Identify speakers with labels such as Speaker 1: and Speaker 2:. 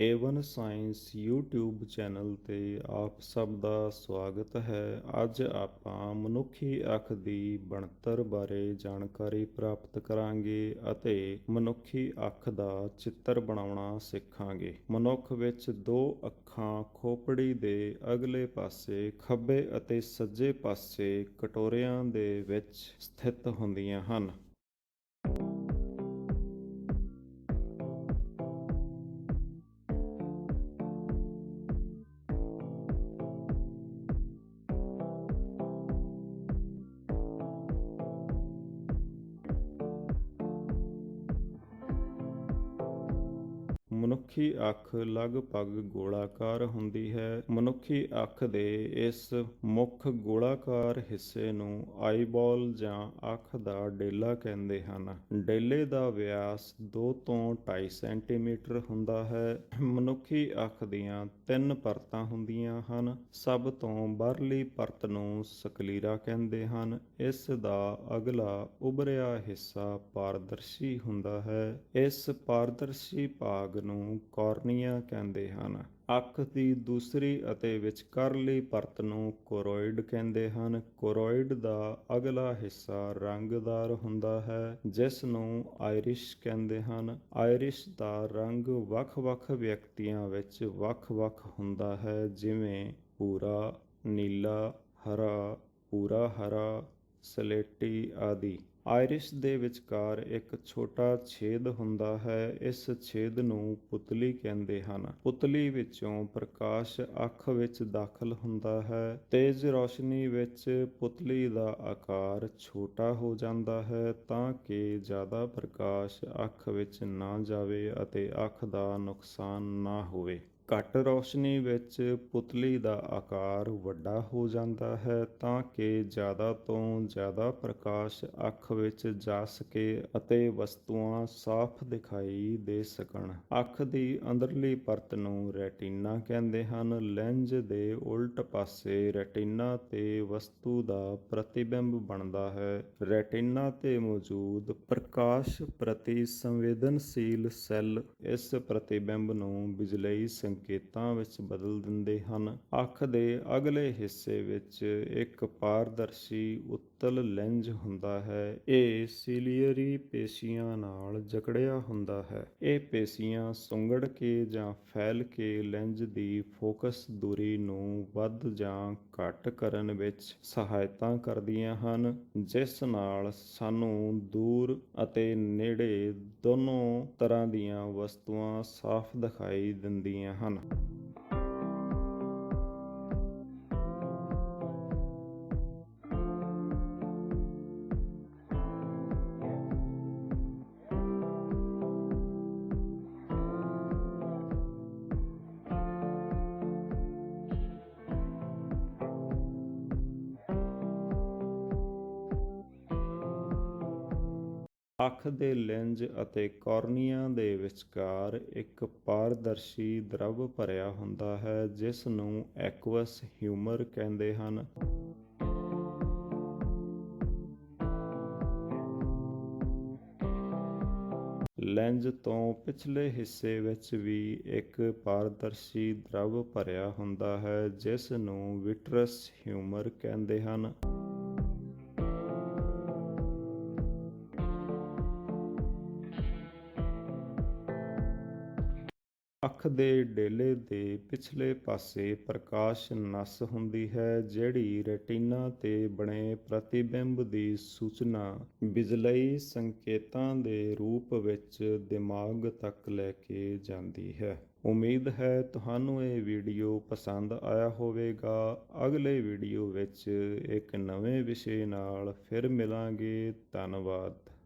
Speaker 1: Avon science YouTube channel ਤੇ ਆਪ ਸਭ ਦਾ ਸਵਾਗਤ ਹੈ। ਅੱਜ ਆਪਾਂ ਮਨੁੱਖੀ ਅੱਖ ਦੀ ਬਣਤਰ ਬਾਰੇ ਜਾਣਕਾਰੀ ਪ੍ਰਾਪਤ ਕਰਾਂਗੇ ਅਤੇ ਮਨੁੱਖੀ ਅੱਖ ਦਾ ਚਿੱਤਰ ਬਣਾਉਣਾ ਸਿੱਖਾਂਗੇ। ਮਨੁੱਖ ਵਿੱਚ ਦੋ ਅੱਖਾਂ ਖੋਪੜੀ ਦੇ ਅਗਲੇ ਪਾਸੇ, ਖੱਬੇ ਅਤੇ ਸੱਜੇ ਪਾਸੇ ਕਟੋਰਿਆਂ ਦੇ ਵਿੱਚ ਸਥਿਤ ਹੁੰਦੀਆਂ ਹਨ। ਮਨੁੱਖੀ ਅੱਖ ਲਗਭਗ ਗੋਲਾਕਾਰ ਹੁੰਦੀ ਹੈ। ਮਨੁੱਖੀ ਅੱਖ ਦੇ ਇਸ ਮੁੱਖ ਗੋਲਾਕਾਰ ਹਿੱਸੇ ਨੂੰ ਆਈਬਾਲ ਜਾਂ ਅੱਖ ਦਾ ਡੇਲਾ ਕਹਿੰਦੇ ਹਨ। ਡੇਲੇ ਦਾ ਵਿਆਸ 2 ਤੋਂ 2.5 ਸੈਂਟੀਮੀਟਰ ਹੁੰਦਾ ਹੈ। ਮਨੁੱਖੀ ਅੱਖ ਦੀਆਂ ਤਿੰਨ ਪਰਤਾਂ ਹੁੰਦੀਆਂ ਹਨ। ਸਭ ਤੋਂ ਬਾਹਰਲੀ ਪਰਤ ਨੂੰ ਸਕਲੀਰਾ ਕਹਿੰਦੇ ਹਨ। ਇਸ ਦਾ ਅਗਲਾ ਉਭਰਿਆ ਹਿੱਸਾ ਪਾਰਦਰਸ਼ੀ ਹੁੰਦਾ ਹੈ। ਇਸ ਪਾਰਦਰਸ਼ੀ ਭਾਗ ਨੂੰ ਕਾਰਨੀਆ ਕਹਿੰਦੇ ਹਨ। ਅੱਖ ਦੀ ਦੂਸਰੀ ਅਤੇ ਵਿਚਕਾਰਲੀ ਪਰਤ ਨੂੰ ਕੋਰੋਇਡ ਕਹਿੰਦੇ ਹਨ। ਕੋਰੋਇਡ ਦਾ ਅਗਲਾ ਹਿੱਸਾ ਰੰਗਦਾਰ ਹੁੰਦਾ ਹੈ, ਜਿਸ ਨੂੰ ਆਇਰਿਸ਼ ਕਹਿੰਦੇ ਹਨ। ਆਇਰਿਸ਼ ਦਾ ਰੰਗ ਵੱਖ-ਵੱਖ ਵਿਅਕਤੀਆਂ ਵਿੱਚ ਵੱਖ-ਵੱਖ ਹੁੰਦਾ ਹੈ, ਜਿਵੇਂ ਭੂਰਾ, ਨੀਲਾ, ਹਰਾ ਭੂਰਾ ਹਰਾ ਸਲੇਟੀ ਆਦਿ। ਆਇਰਿਸ਼ ਦੇ ਵਿਚਕਾਰ ਇੱਕ ਛੋਟਾ ਛੇਦ ਹੁੰਦਾ ਹੈ, ਇਸ ਛੇਦ ਨੂੰ ਪੁਤਲੀ ਕਹਿੰਦੇ ਹਨ। ਪੁਤਲੀ ਵਿੱਚੋਂ ਪ੍ਰਕਾਸ਼ ਅੱਖ ਵਿੱਚ ਦਾਖਲ ਹੁੰਦਾ ਹੈ, ਤੇਜ਼ ਰੋਸ਼ਨੀ ਵਿੱਚ ਪੁਤਲੀ ਦਾ ਆਕਾਰ ਛੋਟਾ ਹੋ ਜਾਂਦਾ ਹੈ ਤਾਂ ਕਿ ਜ਼ਿਆਦਾ ਪ੍ਰਕਾਸ਼ ਅੱਖ ਵਿੱਚ ਨਾ ਜਾਵੇ ਅਤੇ ਅੱਖ ਦਾ ਨੁਕਸਾਨ ਨਾ ਹੋਵੇ। ਘੱਟ ਰੌਸ਼ਨੀ ਵਿੱਚ ਪੁਤਲੀ ਦਾ ਆਕਾਰ ਵੱਡਾ ਹੋ ਜਾਂਦਾ ਹੈ ਤਾਂ ਕਿ ਜ਼ਿਆਦਾ ਤੋਂ ਜ਼ਿਆਦਾ ਪ੍ਰਕਾਸ਼ ਅੱਖ ਵਿੱਚ ਜਾ ਸਕੇ ਅਤੇ ਵਸਤੂਆਂ ਸਾਫ਼ ਦਿਖਾਈ ਦੇ ਸਕਣ। ਅੱਖ ਦੀ ਅੰਦਰਲੀ ਪਰਤ ਨੂੰ ਰੈਟੀਨਾ ਕਹਿੰਦੇ ਹਨ। ਲੈਂਜ਼ ਦੇ ਉਲਟ ਪਾਸੇ ਰੈਟੀਨਾ ਤੇ ਵਸਤੂ ਦਾ ਪ੍ਰਤੀਬਿੰਬ ਬਣਦਾ ਹੈ। ਰੈਟੀਨਾ ਤੇ ਮੌਜੂਦ ਪ੍ਰਕਾਸ਼ ਪ੍ਰਤੀ ਸੰਵੇਦਨਸ਼ੀਲ ਸੈੱਲ ਇਸ ਪ੍ਰਤੀਬਿੰਬ ਨੂੰ ਬਿਜਲਈ ਸੰਕੇਤਾਂ ਵਿੱਚ ਬਦਲ ਦਿੰਦੇ ਹਨ। ਅੱਖ ਦੇ ਅਗਲੇ ਹਿੱਸੇ ਵਿੱਚ ਇੱਕ ਪਾਰਦਰਸ਼ੀ ਉੱਤਲ ਲੈਂਜ਼ ਹੁੰਦਾ ਹੈ। ਇਹ ਸੀਲੀਅਰੀ ਪੇਸ਼ੀਆਂ ਨਾਲ ਜਕੜਿਆ ਹੁੰਦਾ ਹੈ। ਇਹ ਪੇਸ਼ੀਆਂ ਸੁੰਗੜ ਕੇ ਜਾਂ ਫੈਲ ਕੇ ਲੈਂਜ਼ ਦੀ ਫੋਕਸ ਦੂਰੀ ਨੂੰ ਵੱਧ ਜਾਂ ਘੱਟ ਕਰਨ ਵਿੱਚ ਸਹਾਇਤਾ ਕਰਦੀਆਂ ਹਨ, ਜਿਸ ਨਾਲ ਸਾਨੂੰ ਦੂਰ ਅਤੇ ਨੇੜੇ ਦੋਨੋਂ ਤਰ੍ਹਾਂ ਦੀਆਂ ਵਸਤੂਆਂ ਸਾਫ਼ ਦਿਖਾਈ ਦਿੰਦੀਆਂ ਹਨ। Анна. ਅੱਖ ਦੇ ਲੈਂਜ਼ ਅਤੇ ਕਾਰਨੀਆ ਦੇ ਵਿਚਕਾਰ ਇੱਕ ਪਾਰਦਰਸ਼ੀ ਦਰਵ ਭਰਿਆ ਹੁੰਦਾ ਹੈ, ਜਿਸ ਨੂੰ ਐਕਵਸ ਹਿਊਮਰ ਕਹਿੰਦੇ ਹਨ। ਲੈਂਜ਼ ਤੋਂ ਪਿਛਲੇ ਹਿੱਸੇ ਵਿੱਚ ਵੀ ਇੱਕ ਪਾਰਦਰਸ਼ੀ ਦਰਵ ਭਰਿਆ ਹੁੰਦਾ ਹੈ, ਜਿਸ ਨੂੰ ਵਿਟਰਸ ਹਿਊਮਰ ਕਹਿੰਦੇ ਹਨ। ਅੱਖ ਦੇ ਡੇਲੇ ਦੇ ਪਿਛਲੇ ਪਾਸੇ ਪ੍ਰਕਾਸ਼ ਨਸ ਹੁੰਦੀ ਹੈ, ਜਿਹੜੀ ਰੈਟੀਨਾ ਤੇ ਬਣੇ ਪ੍ਰਤੀਬਿੰਬ ਦੀ ਸੂਚਨਾ ਬਿਜਲਈ ਸੰਕੇਤਾਂ ਦੇ ਰੂਪ ਵਿੱਚ ਦਿਮਾਗ ਤੱਕ ਲੈ ਕੇ ਜਾਂਦੀ ਹੈ। ਉਮੀਦ ਹੈ ਤੁਹਾਨੂੰ ਇਹ ਵੀਡੀਓ ਪਸੰਦ ਆਇਆ ਹੋਵੇਗਾ। ਅਗਲੇ ਵੀਡੀਓ ਵਿੱਚ ਇੱਕ ਨਵੇਂ ਵਿਸ਼ੇ ਨਾਲ ਫਿਰ ਮਿਲਾਂਗੇ। ਧੰਨਵਾਦ।